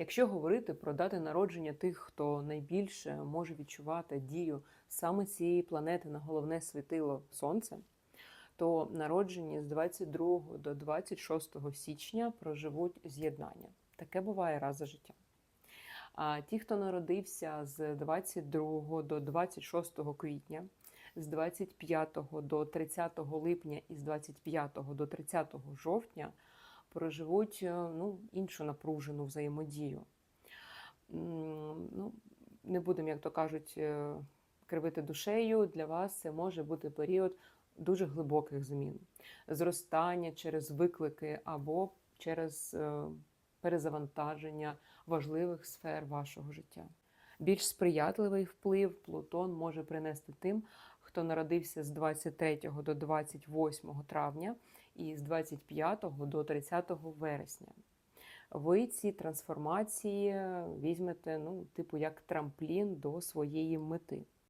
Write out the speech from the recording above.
Якщо говорити про дати народження тих, хто найбільше може відчувати дію саме цієї планети на головне світило Сонце, то народжені з 22 до 26 січня проживуть з'єднання. Таке буває раз за життя. А ті, хто народився з 22 до 26 квітня, з 25 до 30 липня і з 25 до 30 жовтня, проживуть е, ну, іншу напружену взаємодію. Ну, не будемо, як то кажуть, е, кривити душею. Для вас це може бути період дуже глибоких змін, зростання через виклики або через е, перезавантаження важливих сфер вашого життя. Більш сприятливий вплив Плутон може принести тим, хто народився з 23 до 28 травня і з 25 до 30 вересня. Ви ці трансформації візьмете, ну, типу, як трамплін до своєї мети.